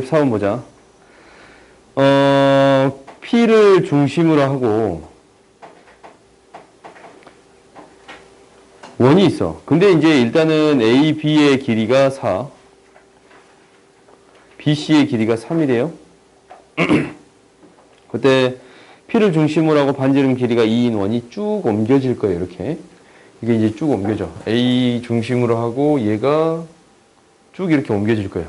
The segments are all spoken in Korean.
44번 보자. 어, P를 중심으로 하고 원이 있어. 근데 이제 일단은 A, B의 길이가 4, B, C의 길이가 3이래요. 그때 P를 중심으로 하고 반지름 길이가 2인 원이 쭉 옮겨질 거예요. 이렇게. 이게 이제 쭉 옮겨져. A 중심으로 하고 얘가 쭉 이렇게 옮겨질 거야.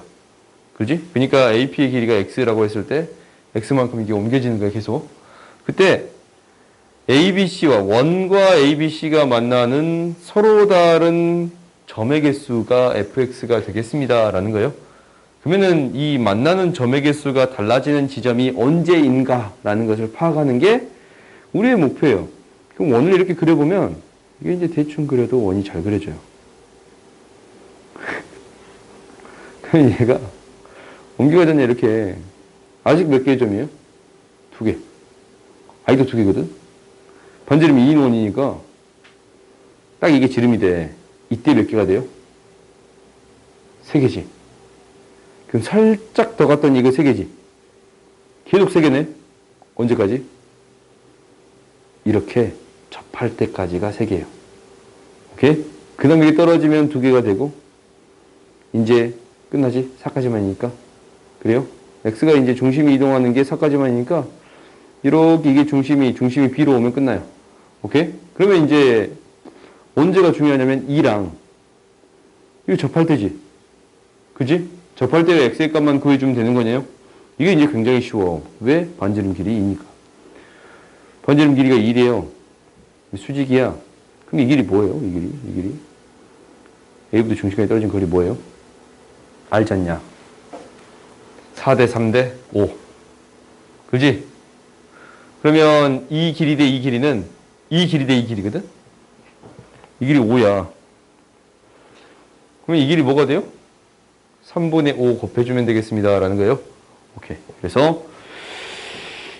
그지? 그러니까 AP의 길이가 X라고 했을 때 X만큼 이게 옮겨지는 거야, 계속. 그때 ABC와 원과 ABC가 만나는 서로 다른 점의 개수가 fx가 되겠습니다. 라는 거예요. 그러면은 이 만나는 점의 개수가 달라지는 지점이 언제인가 라는 것을 파악하는 게 우리의 목표예요. 그럼 원을 이렇게 그려보면 이게 이제 대충 그려도 원이 잘 그려져요. 그럼 얘가 옮겨가잖아 이렇게 아직 몇 개의 점이에요? 두 개. 아이도 두 개거든? 반지름이 2인 원이니까 딱 이게 지름이 돼. 이때 몇 개가 돼요? 세 개지. 그럼 살짝 더 갔더니 이거 세 개지. 계속 세 개네. 언제까지? 이렇게 접할 때까지가 세 개예요. 오케이? 그 다음에 떨어지면 두 개가 되고 이제 끝나지? 4까지만이니까. 그래요? x가 이제 중심이 이동하는 게 4까지만이니까 이렇게 이게 중심이 중심이 b로 오면 끝나요. 오케이? 그러면 이제 언제가 중요하냐면 2랑 이거 접할 때지. 그지? 접할 때 x의 값만 구해주면 되는 거네요. 이게 이제 굉장히 쉬워. 왜? 반지름 길이 2니까. 반지름 길이가 2래요. 수직이야. 그럼 이 길이 뭐예요? 이 길이? 이 길이? A부터 중심까지 떨어진 거리 뭐예요? 알지 않냐? 4대 3대 5. 그지? 그러면 이 길이 대 이 길이는 이 길이 대 이 길이거든? 이 길이 5야. 그러면 이 길이 뭐가 돼요? 3분의 5 곱해주면 되겠습니다. 라는 거예요. 오케이. 그래서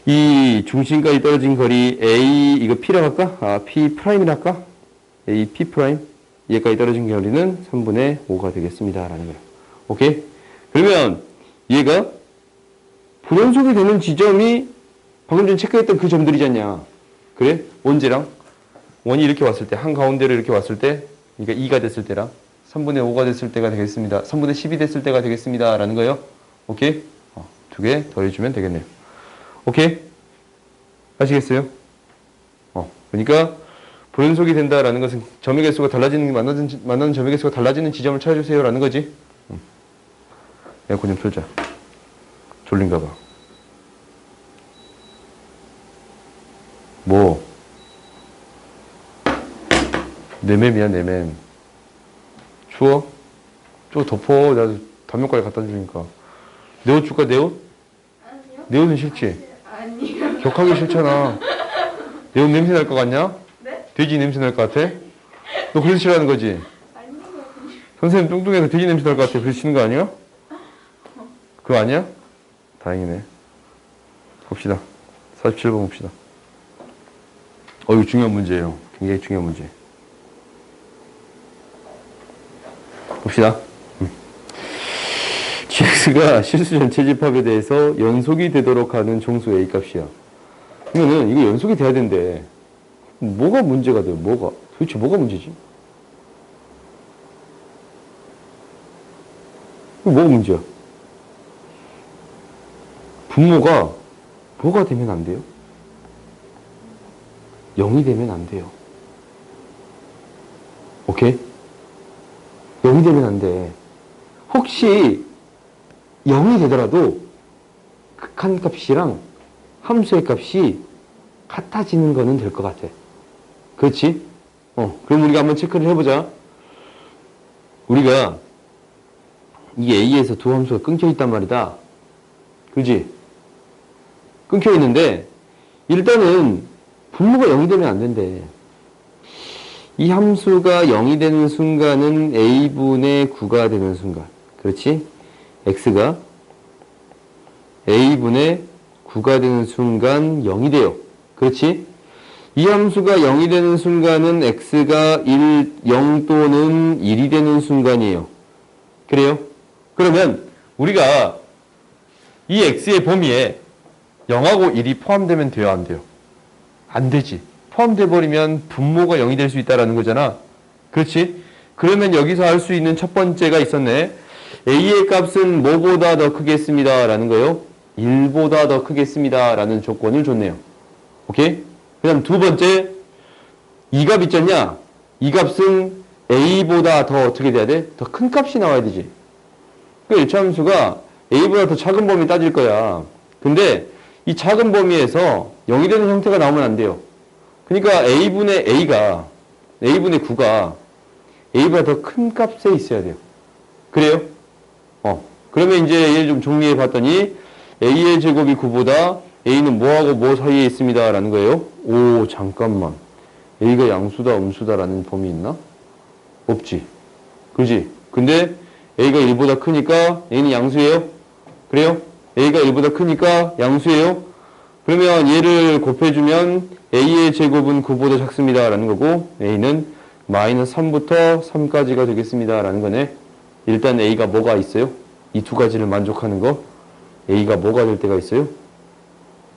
이 중심까지 떨어진 거리 A, 이거 P라고 할까? 아, P 프라임이라 할까? A, P. 얘까지 떨어진 거리는 3분의 5가 되겠습니다. 라는 거예요. 오케이? 그러면 얘가 불연속이 되는 지점이 방금 전에 체크했던 그 점들이잖냐. 그래? 원제랑 원이 이렇게 왔을 때, 한가운데로 이렇게 왔을 때, 그러니까 2가 됐을 때랑 3분의 5가 됐을 때가 되겠습니다. 3분의 10이 됐을 때가 되겠습니다. 라는 거예요. 오케이? 어, 두개 더해주면 되겠네요. 오케이? 아시겠어요? 어, 그러니까 불연속이 된다라는 것은 점의 개수가 달라지는, 만나는, 점의 개수가 달라지는 지점을 찾아주세요. 라는 거지. 음. 에어컨 좀 틀자. 졸린가 봐. 뭐? 내맴이야, 내맴. 추워? 좀 덮어. 나도 담요까지 갖다 주니까. 내 옷 줄까, 내 옷? 아니요. 내 옷은 싫지? 아니요. 격하기 싫잖아. 내 옷 냄새 날 것 같냐? 네? 돼지 냄새 날 것 같아? 너 그래서 싫어하는 거지? 아니요. 선생님 뚱뚱해서 돼지 냄새 날 것 같아. 그래서 싫은 거 아니야? 그거 아니야? 다행이네. 봅시다. 47번 봅시다. 어, 이거 중요한 문제예요. 굉장히 중요한 문제. 봅시다. 음. gx가 실수 전체 집합에 대해서 연속이 되도록 하는 정수 a 값이야. 그러면은 이거 연속이 돼야 된대. 뭐가 문제가 돼요? 뭐가? 도대체 뭐가 문제지? 뭐가 문제야? 분모가 뭐가 되면 안 돼요? 0이 되면 안 돼요. 오케이? 0이 되면 안 돼. 혹시 0이 되더라도 극한 값이랑 함수의 값이 같아지는 거는 될 것 같아. 그렇지? 어, 그럼 우리가 한번 체크를 해보자. 우리가 이 A에서 두 함수가 끊겨 있단 말이다. 그지? 끊겨 있는데, 일단은 분모가 0이 되면 안 된대. 이 함수가 0이 되는 순간은 A분의 9가 되는 순간. 그렇지? X가 A분의 9가 되는 순간 0이 돼요. 그렇지? 이 함수가 0이 되는 순간은 X가 1, 0 또는 1이 되는 순간이에요. 그래요? 그러면 우리가 이 x의 범위에 0하고 1이 포함되면 돼요, 안 돼요? 안 되지. 포함돼 버리면 분모가 0이 될 수 있다라는 거잖아. 그렇지? 그러면 여기서 할 수 있는 첫 번째가 있었네. a의 값은 뭐보다 더 크겠습니다 라는 거요. 1보다 더 크겠습니다 라는 조건을 줬네요. 오케이? 그 다음 두 번째 이 값 있잖냐? 이 값은 a보다 더 어떻게 돼야 돼? 더 큰 값이 나와야 되지. 그 일차함수가 a보다 더 작은 범위 따질 거야. 근데 이 작은 범위에서 0이 되는 형태가 나오면 안 돼요. 그러니까 a분의 a가 a분의 9가 a보다 더 큰 값에 있어야 돼요. 그래요? 어. 그러면 이제 얘를 좀 정리해 봤더니 a의 제곱이 9보다 a는 뭐하고 뭐 사이에 있습니다. 라는 거예요. 오, 잠깐만. a가 양수다, 음수다 라는 범위 있나? 없지. 그지? 근데 a가 1보다 크니까 a는 양수예요? 그래요? A가 1보다 크니까 양수예요? 그러면 얘를 곱해주면 a의 제곱은 9보다 작습니다. 라는 거고 a는 마이너스 3부터 3까지가 되겠습니다. 라는 거네. 일단 a가 뭐가 있어요? 이 두 가지를 만족하는 거. a가 뭐가 될 때가 있어요?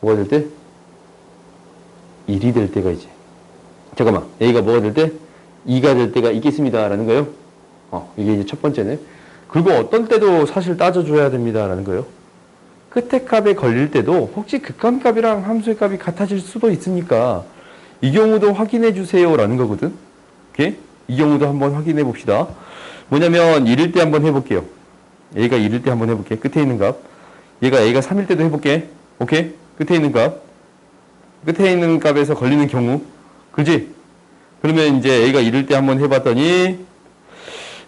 뭐가 될 때? 1이 될 때가 있지. 잠깐만. a가 뭐가 될 때? 2가 될 때가 있겠습니다. 라는 거예요. 어, 이게 이제 첫 번째네. 그리고 어떤 때도 사실 따져줘야 됩니다. 라는 거예요. 끝에 값에 걸릴 때도 혹시 극한값이랑 함수의 값이 같아질 수도 있으니까 이 경우도 확인해 주세요. 라는 거거든. 오케이? 이 경우도 한번 확인해 봅시다. 뭐냐면 1일 때 한번 해볼게요. a가 1일 때 한번 해볼게. 끝에 있는 값. 얘가 a가 3일 때도 해볼게. 오케이? 끝에 있는 값. 끝에 있는 값에서 걸리는 경우. 그지? 그러면 이제 a가 1일 때 한번 해봤더니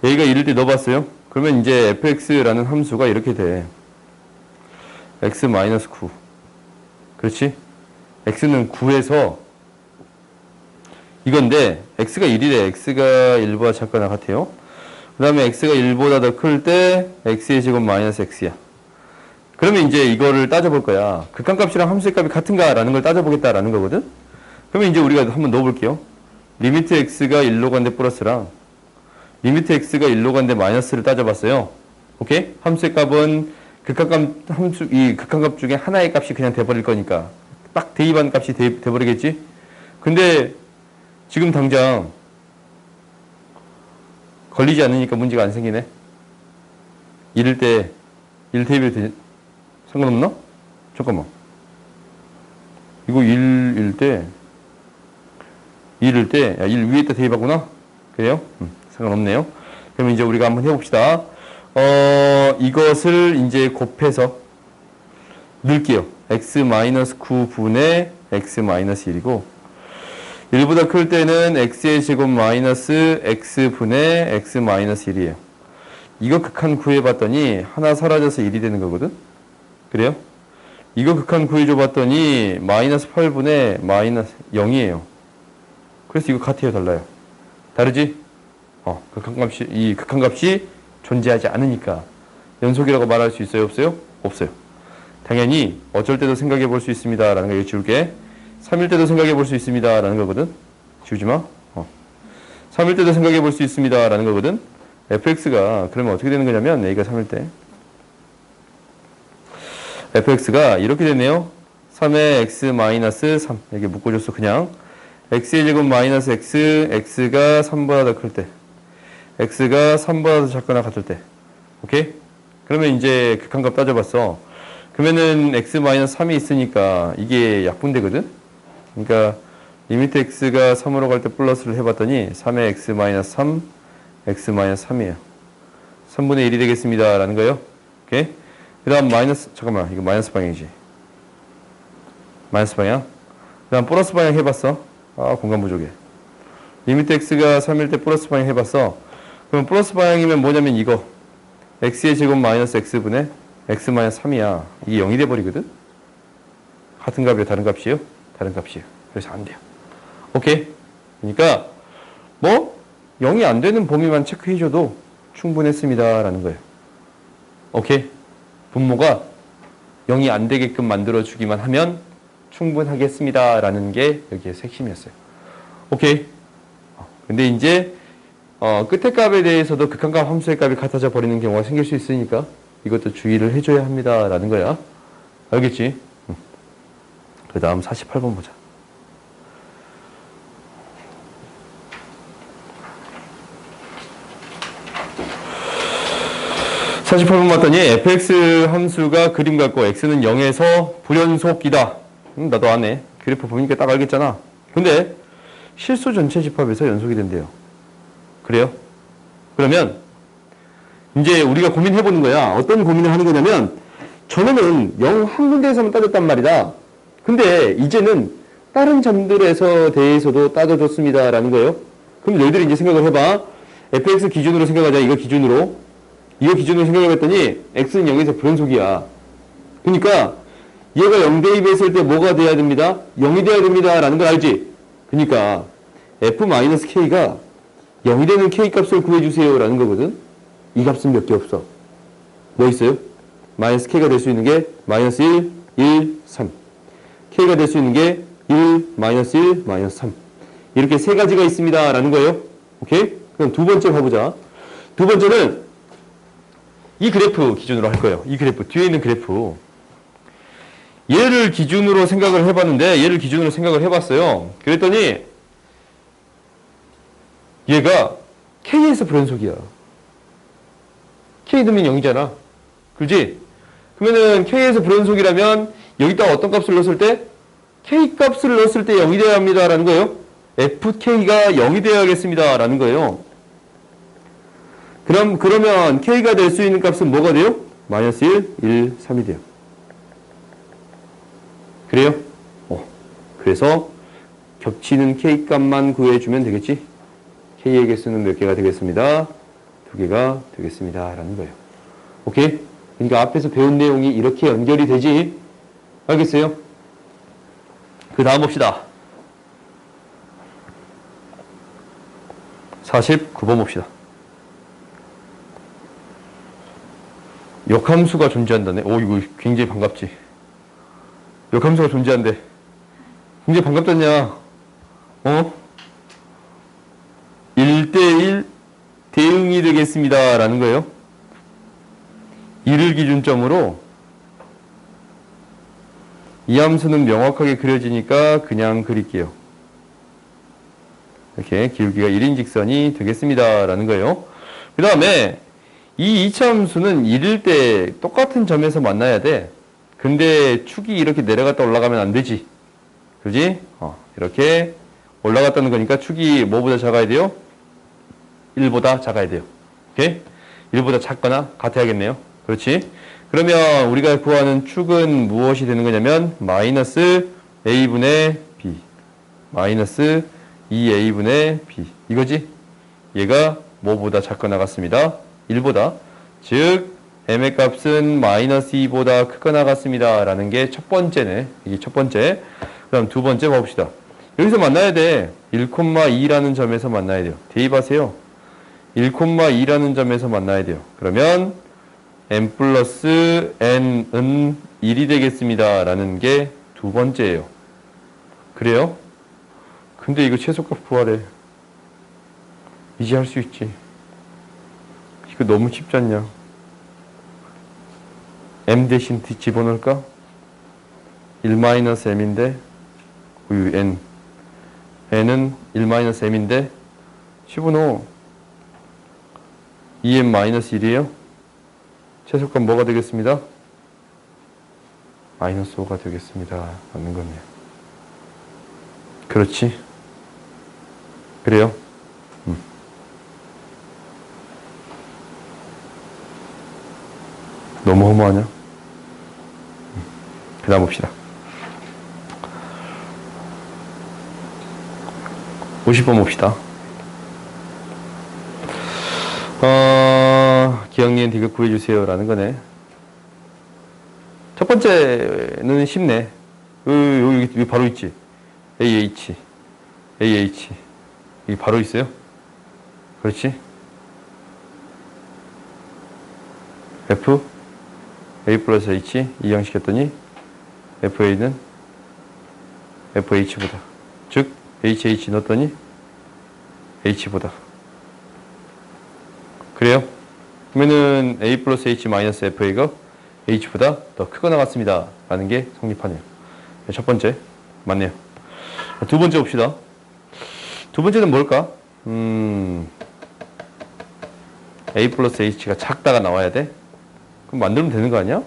a가 1일 때 넣어봤어요. 그러면 이제 fx라는 함수가 이렇게 돼. X-9. 그렇지? x는 9에서 이건데 x가 1이래. x가 1보다 작거나 같아요. 그 다음에 x가 1보다 더 클 때 x의 제곱 마이너스 x야. 그러면 이제 이거를 따져볼 거야. 극한값이랑 함수의 값이 같은가 라는 걸 따져보겠다라는 거거든. 그러면 이제 우리가 한번 넣어볼게요. 리미트 x가 1로 간데 플러스랑 리미트 x가 1로 간데 마이너스를 따져봤어요. 오케이? 함수의 값은 극한값 함수 이 극한값 중에 하나의 값이 그냥 돼버릴 거니까 딱 대입한 값이 돼, 돼버리겠지. 근데 지금 당장 걸리지 않으니까 문제가 안 생기네. 이럴 때, 일 대입이 되, 상관없나? 잠깐만. 이거 1일 때, 1일 때, 야, 1 위에다 대입하구나? 그래요? 음, 상관없네요. 그럼 이제 우리가 한번 해봅시다. 어, 이것을 이제 곱해서 넣을게요. x-9분의 x-1이고, 1보다 클 때는 x의 제곱 마이너스 x분의 x 마이너스 1이에요. 이거 극한 구해봤더니 하나 사라져서 1이 되는 거거든? 그래요? 이거 극한 구해줘봤더니 마이너스 8분의 마이너스 0이에요. 그래서 이거 같아요, 달라요? 다르지? 어, 극한값이, 이 극한값이 존재하지 않으니까 연속이라고 말할 수 있어요, 없어요? 없어요. 당연히 어쩔 때도 생각해 볼 수 있습니다. 라는 거 이거 지울게. 3일 때도 생각해 볼 수 있습니다. 라는 거거든. 지우지 마. 어. 3일 때도 생각해 볼 수 있습니다. 라는 거거든. fx가 그러면 어떻게 되는 거냐면 a가 3일 때 fx가 이렇게 되네요. 3의 x 마이너스 3 이렇게 묶어줬어 그냥 x의 제곱 마이너스 x x가 3보다 더 클 때 x가 3보다 더 작거나 같을 때 오케이? 그러면 이제 극한값 따져봤어. 그러면은 x 마이너스 3이 있으니까 이게 약분되거든. 그러니까 리미트 x가 3으로 갈 때 플러스를 해봤더니 3의 x 마이너스 3, x 마이너스 3이에요. 3분의 1이 되겠습니다. 라는 거예요. 오케이? 그 다음 마이너스, 잠깐만, 이거 마이너스 방향이지. 마이너스 방향. 그 다음 플러스 방향 해봤어. 아, 공간 부족해. 리미트 x가 3일 때 플러스 방향 해봤어. 그럼 플러스 방향이면 뭐냐면 이거. x의 제곱 마이너스 x분의 x 마이너스 3이야. 이게 0이 돼버리거든? 같은 값이에요? 다른 값이에요? 다른 값이에요. 그래서 안 돼요. 오케이? 그러니까, 뭐, 0이 안 되는 범위만 체크해줘도 충분했습니다. 라는 거예요. 오케이? 분모가 0이 안 되게끔 만들어주기만 하면 충분하겠습니다. 라는 게 여기에서 핵심이었어요. 오케이? 어, 근데 이제, 어, 끝의 값에 대해서도 극한값 함수의 값이 같아져 버리는 경우가 생길 수 있으니까 이것도 주의를 해줘야 합니다. 라는 거야. 알겠지? 그 다음 48번 보자. 48번 봤더니 fx 함수가 그림 같고 x는 0에서 불연속이다. 음, 나도 아네. 그래프 보니까 딱 알겠잖아. 근데 실수 전체 집합에서 연속이 된대요. 그래요? 그러면 이제 우리가 고민해 보는 거야. 어떤 고민을 하는 거냐면 전에는 0한 군데에서만 따졌단 말이다. 근데 이제는 다른 점들에서 대해서도 따져줬습니다라는 거예요. 그럼 너희들이 이제 생각을 해봐. fx 기준으로 생각하자. 이거 기준으로. 이거 기준으로 생각을 했더니 x는 0에서 불연속이야. 그러니까 얘가 0 대입했을 때 뭐가 돼야 됩니다? 0이 돼야 됩니다. 라는 걸 알지? 그러니까 f-k가 0이 되는 k 값을 구해주세요. 라는 거거든. 이 값은 몇 개 없어? 뭐 있어요? 마이너스 k가 될 수 있는 게 마이너스 1, 1, 3. k가 될 수 있는 게 1, 마이너스 1, 마이너스 3. 이렇게 세 가지가 있습니다. 라는 거예요. 오케이? 그럼 두 번째 봐보자. 두 번째는 이 그래프 기준으로 할 거예요. 이 그래프, 뒤에 있는 그래프. 얘를 기준으로 생각을 해봤는데, 얘를 기준으로 생각을 해봤어요. 그랬더니, 얘가 K에서 불연속이야. K 넣으면 0이잖아. 그지? 그러면은 K에서 불연속이라면, 여기다가 어떤 값을 넣었을 때? K 값을 넣었을 때 0이 되어야 합니다. 라는 거예요. FK가 0이 되어야겠습니다. 라는 거예요. 그럼, 그러면 K가 될 수 있는 값은 뭐가 돼요? 마이너스 1, 1, 3이 돼요. 그래요? 어. 그래서 겹치는 K 값만 구해주면 되겠지? K의 개수는 몇 개가 되겠습니다? 두 개가 되겠습니다. 라는 거예요. 오케이? 그러니까 앞에서 배운 내용이 이렇게 연결이 되지? 알겠어요? 그 다음 봅시다. 49번 봅시다. 역함수가 존재한다네. 오, 이거 굉장히 반갑지. 역함수가 존재한대. 굉장히 반갑다냐. 어? 1대1 대응이 되겠습니다. 라는 거예요. 이를 기준점으로 이 함수는 명확하게 그려지니까 그냥 그릴게요. 이렇게 기울기가 1인 직선이 되겠습니다. 라는 거예요. 그 다음에 이 2차 함수는 1일 때 똑같은 점에서 만나야 돼. 근데 축이 이렇게 내려갔다 올라가면 안 되지. 그지? 어, 이렇게 올라갔다는 거니까 축이 뭐보다 작아야 돼요? 1보다 작아야 돼요. 오케이? 1보다 작거나 같아야겠네요. 그렇지? 그러면 우리가 구하는 축은 무엇이 되는 거냐면 마이너스 a분의 b 마이너스 2a분의 b 이거지? 얘가 뭐보다 작거나 같습니다. 1보다 즉 m의 값은 마이너스 2보다 크거나 같습니다. 라는 게 첫 번째네. 이게 첫 번째. 그럼 두 번째 봅시다. 여기서 만나야 돼. 1,2라는 점에서 만나야 돼요. 대입하세요. 1,2라는 점에서 만나야 돼요. 그러면 n 플러스 n은 1이 되겠습니다. 라는 게 두 번째예요. 그래요? 근데 이거 최소값 구하래. 이제 할 수 있지. 이거 너무 쉽지 않냐? m 대신 D 집어넣을까? 1-m인데 우유 n n은 1-m인데 집어넣어 2m-1이에요 최소값 뭐가 되겠습니다? 마이너스 5가 되겠습니다 라는 겁니다 그렇지 그래요? 너무 허무하냐? 그 다음 봅시다. 50번 봅시다. 어, 기억니은 디귿 구해주세요. 라는 거네. 첫 번째는 쉽네. 여기, 여기, 바로 있지. AH. AH. 여기 바로 있어요. 그렇지? F A 플러스 H 이항시켰더니 FA는 FH보다 즉 HH 넣었더니 H보다 그래요? 그러면은 A 플러스 H 마이너스 FA가 h보다 더 크거나 같습니다. 라는 게 성립하네요. 네, 첫 번째 맞네요. 자, 두 번째 봅시다. 두 번째는 뭘까? 음, a 플러스 h가 작다가 나와야 돼? 그럼 만들면 되는 거 아니야?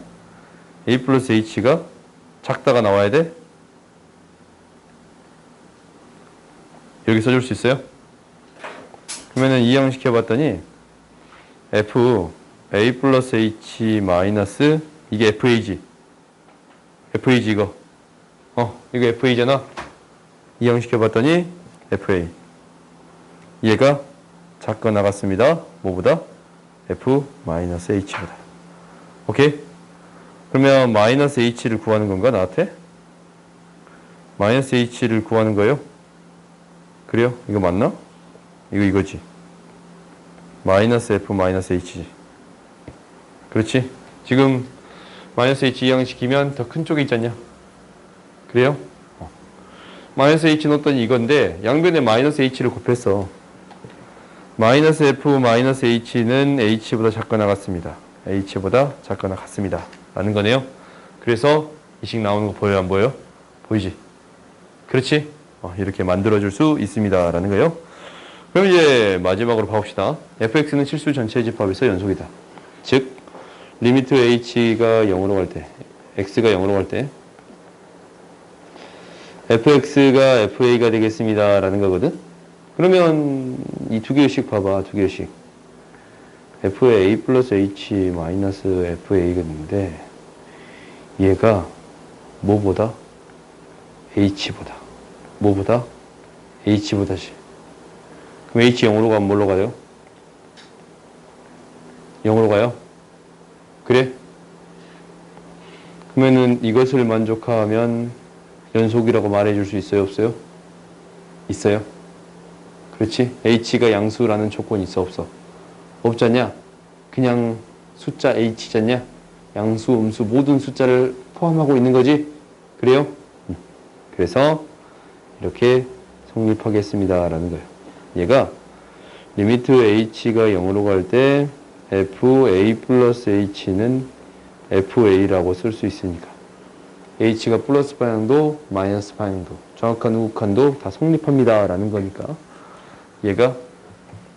a 플러스 h가 작다가 나와야 돼? 여기 써줄 수 있어요? 그러면은 이항 시켜 봤더니 f a 플러스 h 마이너스 이게 fa지. Fa지 이거. 어 이거 fa잖아. 이항시켜 봤더니 fa 얘가? 작거나 같습니다. 뭐보다? F 마이너스 h보다. 오케이? 그러면 마이너스 h를 구하는 건가 나한테? 마이너스 h를 구하는 거예요? 그래요? 이거 맞나? 이거 이거지 마이너스 f 마이너스 h지 그렇지? 지금 마이너스 h 이항시키면 더 큰 쪽에 있잖냐? 그래요? 어. 마이너스 h 넣었더니 이건데 양변에 마이너스 h를 곱했어. 마이너스 f 마이너스 h는 h보다 작거나 같습니다. H보다 작거나 같습니다. 라는 거네요. 그래서 이식 나오는 거 보여요? 안 보여요? 보이지? 그렇지? 어, 이렇게 만들어 줄 수 있습니다. 라는 거예요 그럼 이제 마지막으로 봐봅시다. fx는 실수 전체 집합에서 연속이다. 즉 리미트 h가 0으로 갈 때, x가 0으로 갈 때 fx가 fa가 되겠습니다. 라는 거거든. 그러면 이 두 개씩 봐봐. 두 개씩. f의 a 플러스 h 마이너스 fa가 있는데 얘가 뭐보다? h보다. 뭐보다? h보다지. 그럼 h 0으로 가면 뭘로 가요? 0으로 가요? 그래? 그러면은 이것을 만족하면 연속이라고 말해줄 수 있어요? 없어요? 있어요? 그렇지? h가 양수라는 조건이 있어 없어? 없잖냐? 그냥 숫자 h잖냐? 양수, 음수 모든 숫자를 포함하고 있는 거지? 그래요? 음. 그래서 이렇게 성립하겠습니다 라는 거예요. 얘가 리미트 h가 0으로 갈 때 fa 플러스 h는 fa라고 쓸 수 있으니까 h가 플러스 방향도 마이너스 방향도 정확한 우극한도 다 성립합니다 라는 거니까 얘가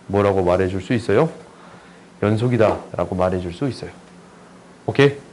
뭐라고 말해줄 수 있어요? 연속이다 라고 말해줄 수 있어요 오케이?